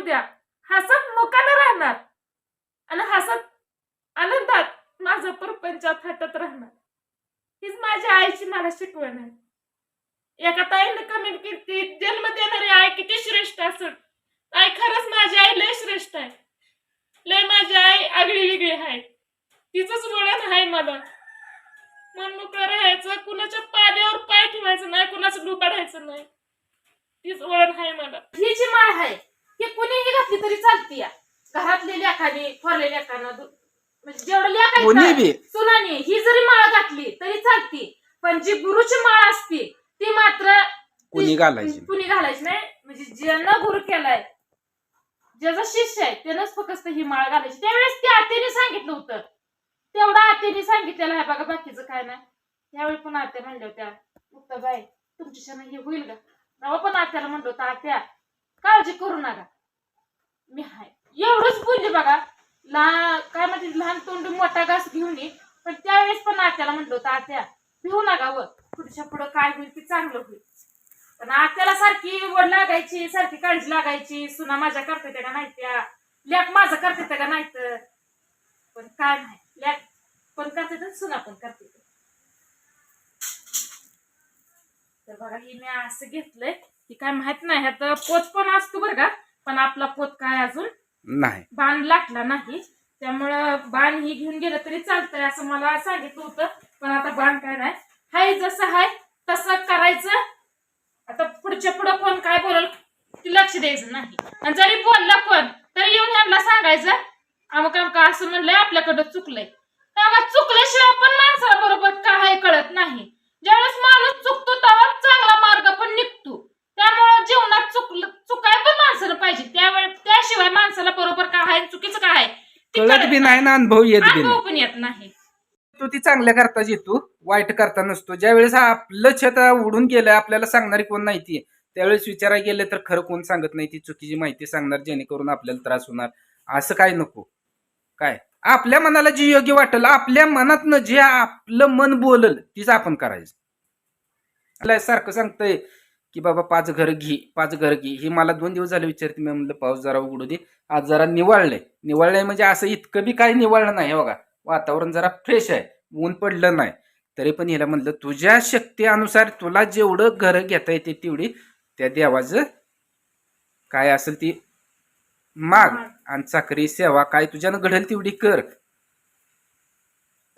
येऊ द्या. हसत मुकाला राहणार. आणि हसत आनंदात माझा परपंचात हटत राहणार. हीच माझ्या आईची मला शिकवण आहे. एका ताईने कमेंट केली जन्म देणारी आई किती श्रेष्ठ असत आई खरंच माझी आई लय श्रेष्ठ आहे. लय माझी आई आगळी वेगळी आहे. तिचंच वळण आहे मला. मन मोकळं राहायचं कुणाच्या पाण्यावर पाय ठेवायचं नाही कुणाचं डुबाडायचं नाही. तीच वळण आहे मला. ही जी माळ आहे ही कुणीही घातली तरी चालती या. घरातल्या लेखाने थोरल्या लेखानं दु- म्हणजे जेवढं कोणी लेखायचं बी. सुनाने ही जरी माळ घातली तरी चालती. पण जी गुरुची माळ असते ती मात्र कोणी ती- घालायची कुणी घालायची नाही. म्हणजे ज्यानं गुरु केलाय ज्याचा शिष्य आहे त्यानंच फक्त ही माळ घालायची. त्यावेळेस त्या आत्याने सांगितलं होतं. तेवढं आत्याने सांगितलेलं आहे. बघा बाकीचं काय नाही. त्यावेळी पण आत्या म्हणल्या होत्या मुक्ताबाई तुमच्याच्यानं हे होईल का? तेव्हा पण आत्याला म्हणलं होतं आत्या काळजी करू नका. मी हाय. एवढंच बोलली बघा. लहान काय म्हणते लहान तोंड मोठा घास घेऊन ये. पण त्यावेळेस पण आत्याला म्हणलं होतं आत्या भिवू नका व पुढच्या पुढं काय होईल ते चांगलं होईल. पण आत्याला सारखी वड लागायची सारखी काळजी लागायची. सुना माझ्या करते त्या का नाही त्या? लॅक माझं करते त्या का नाही तर? पण काय नाही. लॅक पण करते तर सुना पण करते तर बघा ही मी असं घेतलंय. की काय माहीत नाही ह्यात पोत पण असतो बरं का पण आपला पोत काय अजून? नाही. बाण लाटला नाही. त्यामुळं बाण ही घेऊन गेलं तरी चालतंय असं मला सांगितलं होतं पण आता बाण काय नाही. हाय जसं हाय तसं करायचं. आता पुढच्या पुढं कोण काय बोलल ते लक्ष द्यायचं नाही. आणि जरी बोलला कोण तरी येऊन ह्यांना सांगायचं अमुक अमका असं म्हणलंय आपल्याकडं चुकलंय. तेव्हा चुकल्याशिवाय पण माणसाला बरोबर काय कळत नाही. ज्यावेळेस माणूस चुकतो तेव्हा चांगला मार्ग पण निघतो त्यामुळं जीवनात चुकलं चुकाय पण माणसाला पाहिजे त्यावेळे त्याशिवाय माणसाला बरोबर काय आहे चुकीचं काय आहे ते कळत बी नाही ना अनुभव येत बी अनुभव नाही. पण येत नाही. तू ती चांगल्या करता येतो वाईट करता नसतो. ज्यावेळेस आपलं छत उडून गेलं आपल्याला सांगणारी कोण नाही ती. त्यावेळेस विचारायला गेलं तर खरं कोण सांगत नाही ती चुकीची माहिती सांगणार जेणेकरून आपल्याला त्रास होणार. असं काय नको. काय? आपल्या मनाला जी योग्य वाटेल आपल्या मनातनं जे आपलं मन बोलल तीच आपण करायचं. सारखं सांगतंय की बाबा पाच घर घे पाच घर घे. हे मला दोन दिवस झाले विचारते मी म्हणलं पाऊस जरा उघडू दे. आज जरा निवाळलंय. निवाळलंय म्हणजे असं इतकं बी काही निवाळलं नाही हे बघा. वातावरण जरा फ्रेश आहे. ऊन पडलं नाही. तरी पण हिला म्हणलं तुझ्या शक्तीनुसार तुला जेवढं घर घेता येते तेवढी त्या देवाचं काय असेल ती माग आणि चाकरी सेवा काय तुझ्यानं घडेल तेवढी कर.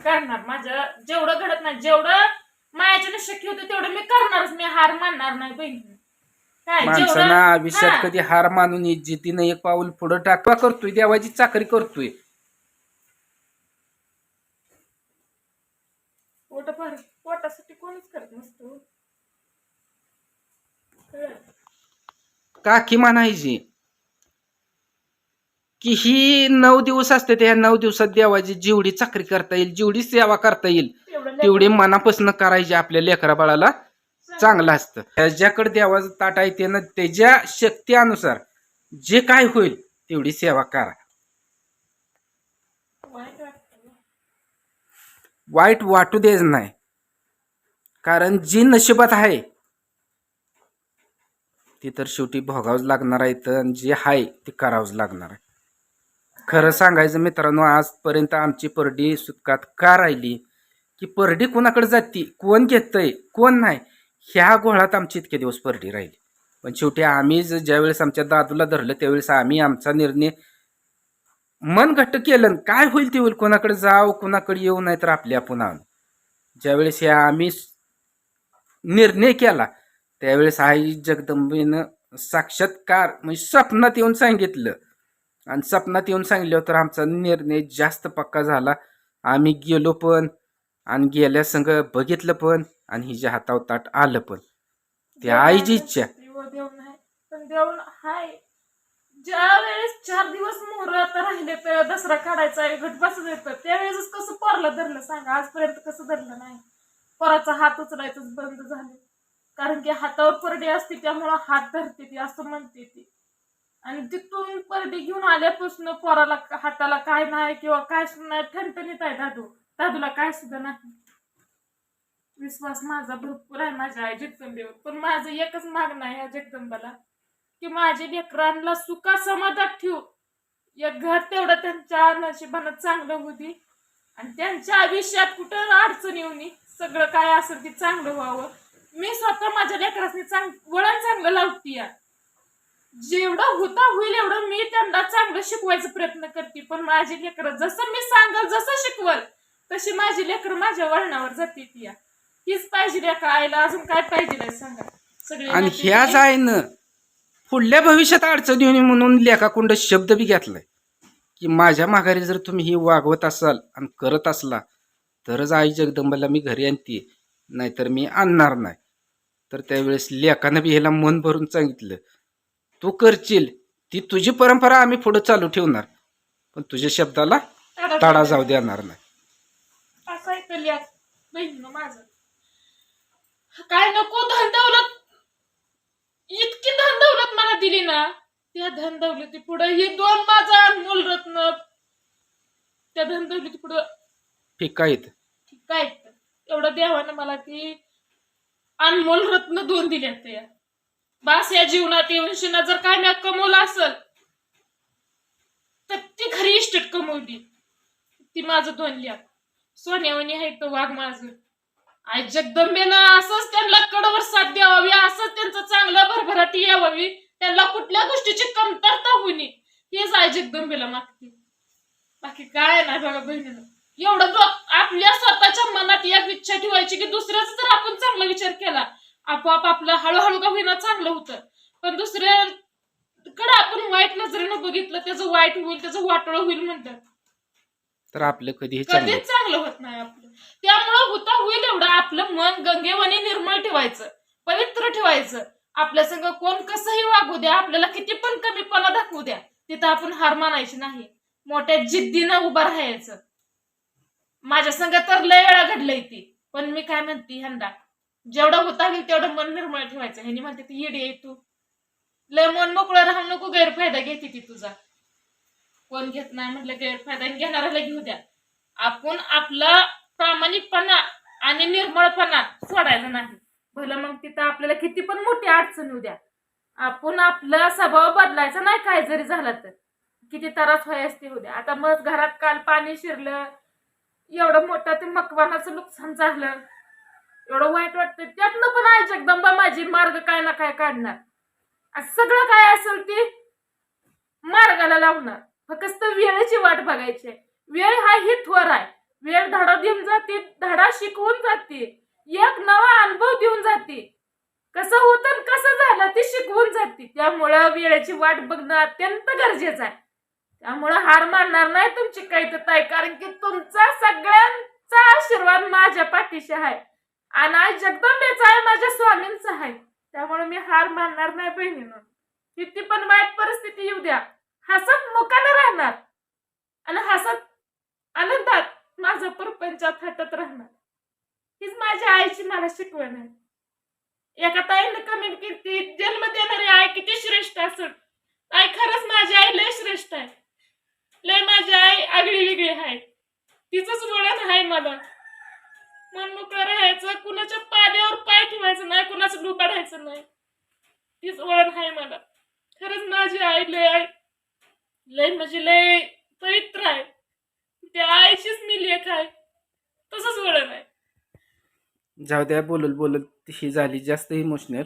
करणार. माझं जेवढं घडत नाही जेवढं मायाच्यानं शक्य होतं तेवढं मी करणारच मी हार मानणार नाही बहिणी काय माणसानं जेवढं आयुष्यात हा. कधी हार मानून इज्जतीनं एक पाऊल पुढं टाकवा करतोय देवाची चाकरी करतोय पोट भर पोटासाठी कोणच करत नसतो कळलं? काकी म्हणायची की ही नऊ दिवस असते त्या नऊ दिवसात देवाची जेवढी चाकरी करता येईल जेवढी सेवा करता येईल तेवढं मनापासून करायची आपल्या लेकरा बाळाला. चांगलं असतं. त्याच्याकडे देवाचं ताट आहे त्यानं त्याच्या शक्तीनुसार जे काय होईल तेवढी सेवा करा. वाईट वाटू देच नाही. कारण जी नशिबात आहे ती तर शेवटी भोगावंच लागणार आहे तर जे आहे ते करावंच लागणार आहे. खरं सांगायचं मित्रांनो आजपर्यंत आमची परडी सुटकात का राहिली? की परडी कोणाकडे जाती कोण घेतंय कोण नाही ह्या गोळात आमची इतके दिवस परडी राहिली. पण शेवटी आम्ही ज- ज्यावेळेस आमच्या दादूला धरलं त्यावेळेस आम्ही आमचा निर्णय मन घट्ट केलं आणि काय होईल ते होईल कोणाकडे जाव कोणाकडे येऊ नाही तर आपल्या आपण ज्यावेळेस हे आम्ही निर्णय केला त्यावेळेस आई जगदंबेनं साक्षात्कार म्हणजे स्वप्नात येऊन सांगितलं. आणि स्वप्नात येऊन सांगितल्यावर तर आमचा निर्णय जास्त पक्का झाला. आम्ही गेलो पण आणि गेल्या संग बघितलं पण आणि हिच्या हातावर ताट आलं पण. ते आईची इच्छा. देव देव पण देव हाय. ज्या वेळेस चार दिवस मुहूर्त राहिले तर दसरा काढायचा आहे घट बसत येतं त्यावेळेस कसं पोरला धरलं सांगा? आजपर्यंत कसं धरलं नाही. पोराचा हात उचलायचंच बंद झाले. कारण की हातावर परडी असते त्यामुळं हात धरते ती असं म्हणते ती. आणि तिथून परडी घेऊन आल्यापासून पोराला हाताला काय नाही किंवा काय नाही ठणठणीत आहे दादू. दादूला काय सुद्धा नाही. विश्वास माझा भरपूर आहे माझ्या आई जगदंबेवर. पण माझं एकच मागणं आहे या जगदंबाला की माझ्या लेकरांना सुखा समाधान ठेवू. एक घर तेवढं त्यांच्या नशिबानं चांगलं होऊ दे. आणि त्यांच्या आयुष्यात कुठं अडचण येऊ नये. सगळं काय असेल ते चांगलं व्हावं. मी स्वतः माझ्या लेकरांनी चांग वळण चांगलं लावती या जेवढं होता होईल एवढं मी त्यांना चांगलं शिकवायचा प्रयत्न करते. पण माझी लेकरं जसं मी सांगल जसं शिकवल तशी माझी लेकरं माझ्या वळणावर जाते ती. या हीच पाहिजे लेकर आईला. अजून काय पाहिजे नाही सांगा. सगळे आणि नाते- ह्याच आईनं पुढल्या भविष्यात अडचण येऊ नये म्हणून लेखाकुंड शब्द बी घेतलाय. की माझ्या माघारी जर तुम्ही ही वागवत असाल आणि करत असला तरच आई जगदंबाला मी घरी आणते नाहीतर मी आणणार नाही. तर त्यावेळेस लेखानं बी ह्याला मन भरून सांगितलं तू करशील ती तुझी परंपरा आम्ही पुढे चालू ठेवणार. पण तुझ्या शब्दाला तडा जाऊ देणार नाही. आहे कल्याण बहिणीनं माझं. काय नको धन दौलत. इतकी धन दौलत मला दिली ना. त्या धन दौलती पुढे ही दोन माझा अनमोल रत्न. त्या धन दौलती पुढं येत काय एवढं देवानं मला ती अनमोल रत्न दोन दिले त्या. बास या जीवनात येऊन शिना जर काय मी कमवलं असल तर ती खरी इस्टेट कमवली. ती माझं दोन लाख. सोन्यावणी आहे तो वाघ माझं आई जगदंबेनं असंच त्यांना कडवर साथ द्यावावी असंच त्यांचं चांगलं भरभराटी यावावी त्यांना कुठल्या गोष्टीची कमतरता होईनी. हेच आई जगदंबेला मागते. बाकी काय नाही बघा बहिणीनं. एवढं आपल्या स्वतःच्या मनात एक इच्छा ठेवायची की दुसऱ्याचा जर आपण चांगला विचार केला आपोआप आपलं हळूहळू का होईना चांगलं होतं. पण दुसऱ्याकडे आपण वाईट नजरेनं बघितलं त्याचं वाईट होईल त्याचं वाटोळं होईल म्हणतात. तर आपलं कधीही चांगलं कधीच चांगलं होत नाही आपलं. त्यामुळं होता होईल एवढं. आपलं मन गंगेवाने निर्मळ ठेवायचं. पवित्र ठेवायचं. आपल्या संग कोण कसंही वागू द्या. आपल्याला किती पण कमीपणा दाखवू द्या. तिथं आपण हार मानायची नाही. मोठ्या जिद्दीनं उभं राहायचं. माझ्या संग तर लय वेळा घडलंय ती. पण मी काय म्हणते ह्यांदा जेवढं होता होईल तेवढं मन निर्मळ ठेवायचं. ह्यानी म्हणते ती येडी आहे तू. लय मन मोकळं राहू नको गैरफायदा घेते ती तुझा. कोण घेत नाही म्हटलं गैरफायदा घेणाऱ्याला घेऊ द्या. आपण आपला प्रामाणिकपणा आणि निर्मळपणा सोडायचा नाही. भलं मग तिथं आपल्याला किती पण मोठी अडचण येऊ द्या. आपण आपला स्वभाव बदलायचा नाही काय जरी झाला तर. किती त्रास व्हाय असते होऊ द्या. आता मग घरात काल पाणी शिरलं एवढं मोठं ते मकवानाचं नुकसान झालं. एवढं वाईट वाटतं त्यातनं पण आहे जगदंबा माझी मार्ग काय ना काय काढणार. सगळं काय असेल ते मार्गाला लावणार. फक्त वेळेची वाट बघायची आहे. वेळ हा ही थोर आहे. वेळ धडा देऊन जाते धडा शिकवून जाते. एक नवा अनुभव देऊन जाते. कसं होतं कसं झालं ते शिकवून जाते. त्यामुळं वेळेची वाट बघणं अत्यंत गरजेचं आहे. त्यामुळं हार मानणार नाही तुमची काही तर ताई कारण की तुमचा सगळ्यांचा आशीर्वाद माझ्या पाठीशी आहे. आणि आज जगदंबेचा आहे माझ्या स्वामींचा आहे. त्यामुळे मी हार मानणार नाही बहिणीनं. किती पण वाईट परिस्थिती येऊ द्या. हसत मुकाने राहणार. आणि हसत आनंदात माझं प्रपंचात हटत राहणार. हीच माझ्या आईची मला शिकवण आहे. एका ताईने कमेंट केली जन्म देणारी आई किती श्रेष्ठ असत आई खरंच माझी आई लय श्रेष्ठ आहे. लय माझी आई आगळी वेगळी आहे. तिचंच वळण आहे मला. मन मोकळं राहायचं कुणाच्या पाण्यावर पाय ठेवायचं नाही कुणाचं डुबाडायचं नाही. तीच वळण आहे मला. खरंच माझी आई लय आई लय म्हणजे लय पवित्र आहे. त्या आईचीच मी लेख आहे. तसंच वळण आहे. जाऊ द्या बोलत बोलत ही झाली जास्त इमोशनल